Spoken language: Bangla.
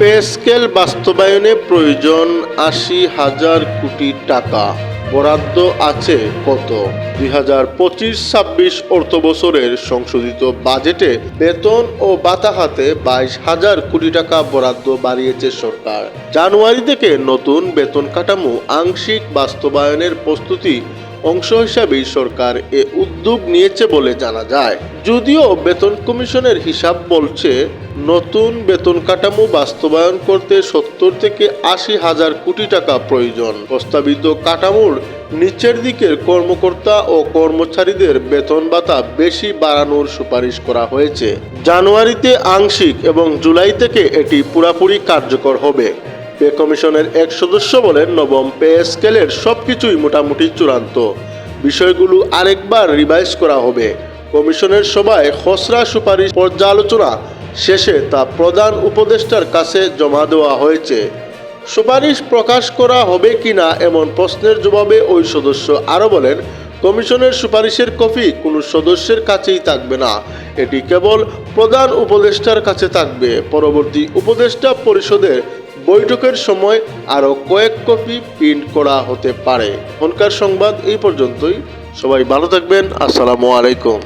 পে স্কেল বাস্তবায়নে প্রয়োজন আশি হাজার কোটি টাকা। বরাদ্দ আছে কত? দুই হাজার পঁচিশ, ছাব্বিশ অর্থ বছরের সংশোধিত বাজেটে বেতন ও বাতা হাতে বাইশ হাজার কোটি টাকা বরাদ্দ বাড়িয়েছে সরকার। জানুয়ারি থেকে নতুন বেতন কাঠামো আংশিক বাস্তবায়নের প্রস্তুতি অংশ হিসাবেই সরকার এ উদ্যোগ নিয়েছে বলে জানা যায়। যদিও বেতন কমিশনের হিসাব বলছে, নতুন বেতন কাঠামো বাস্তবায়ন করতে সত্তর থেকে আশি হাজার কোটি টাকা প্রয়োজন। প্রস্তাবিত কাঠামোর নিচের দিকের কর্মকর্তা ও কর্মচারীদের বেতন ভাতা বেশি বাড়ানোর সুপারিশ করা হয়েছে। জানুয়ারিতে আংশিক এবং জুলাই থেকে এটি পুরাপুরি কার্যকর হবে। পে কমিশনের এক সদস্য বলেন, নবম পে স্কেলের সবকিছুই মোটামুটি চূড়ান্ত। বিষয়গুলো আরেকবার রিভাইজ করা হবে। কমিশনের সভায় খসড়া সুপারিশ পর্যালোচনা শেষে তা প্রধান উপদেষ্টার কাছে জমা দেওয়া হয়েছে। সুপারিশ প্রকাশ করা হবে কি না এমন প্রশ্নের জবাবে ওই সদস্য আরও বলেন, কমিশনের সুপারিশের কপি কোনো সদস্যের কাছেই থাকবে না। এটি কেবল প্রধান উপদেষ্টার কাছে থাকবে। পরবর্তী উপদেষ্টা পরিষদের বৈঠকের সময় আরও কয়েক কপি প্রিন্ট করা হতে পারে। এখনকার সংবাদ এই পর্যন্তই। সবাই ভালো থাকবেন। আসসালামু আলাইকুম।